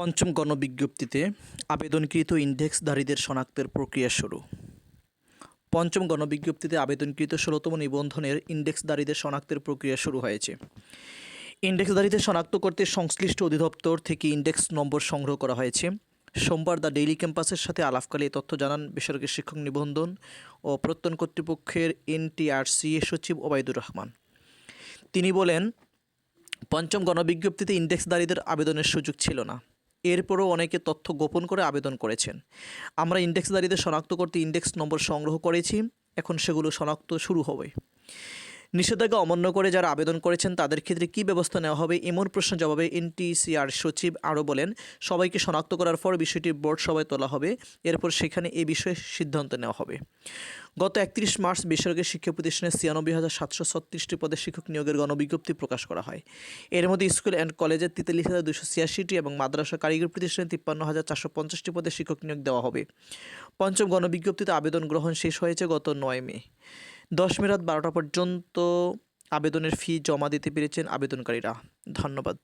পঞ্চম গণবিজ্ঞপ্তিতে আবেদনকৃত ইনডেক্সধারীদের শনাক্তের প্রক্রিয়া শুরু। পঞ্চম গণবিজ্ঞপ্তিতে আবেদনকৃত ষোলোতম নিবন্ধনের ইনডেক্সধারীদের শনাক্তের প্রক্রিয়া শুরু হয়েছে। ইনডেক্সধারীদের শনাক্ত করতে সংশ্লিষ্ট অধিদপ্তর থেকে ইনডেক্স নম্বর সংগ্রহ করা হয়েছে। সোমবার দ্য ডেইলি ক্যাম্পাসের সাথে আলাপকালে তথ্য জানান বেসরকারি শিক্ষক নিবন্ধন ও প্রত্যয়ন কর্তৃপক্ষের এনটিআরসি সচিব ওবায়দুর রহমান। তিনি বলেন, পঞ্চম গণবিজ্ঞপ্তিতে ইনডেক্সধারীদের আবেদনের সুযোগ ছিল না। এরপরও অনেকে তথ্য গোপন করে আবেদন করেছেন। আমরা ইন্ডেক্সদারিদের শনাক্ত করতে ইন্ডেক্স নম্বর সংগ্রহ করেছি। এখন সেগুলো শনাক্ত শুরু হবে। নিষেধাজ্ঞা অমান্য করে যারা আবেদন করেছেন, তাদের ক্ষেত্রে কী ব্যবস্থা নেওয়া হবে? এমন প্রশ্ন জবাবে এনটিসিআর সচিব আরও বলেন, সবাইকে শনাক্ত করার পর বিষয়টি বোর্ড সভায় তোলা হবে। এরপর সেখানে এ বিষয়ে সিদ্ধান্ত নেওয়া হবে। গত একত্রিশ মার্চ বেসরকারি শিক্ষা প্রতিষ্ঠানে ছিয়ানব্বই হাজার সাতশো ছত্রিশটি পদে শিক্ষক নিয়োগের গণবিজ্ঞপ্তি প্রকাশ করা হয়। এর মধ্যে স্কুল অ্যান্ড কলেজে তেতাল্লিশ হাজার দুশো ছিয়াশিটি এবং মাদ্রাসা কারিগরি প্রতিষ্ঠানে তিপ্পান্ন হাজার চারশো পঞ্চাশটি পদে শিক্ষক নিয়োগ দেওয়া হবে। পঞ্চম গণবিজ্ঞপ্তিতে আবেদন গ্রহণ শেষ হয়েছে গত নয় মে। দশ মে রাত বারোটা পর্যন্ত আবেদনের ফি জমা দিতে পেরেছেন আবেদনকারীরা। ধন্যবাদ।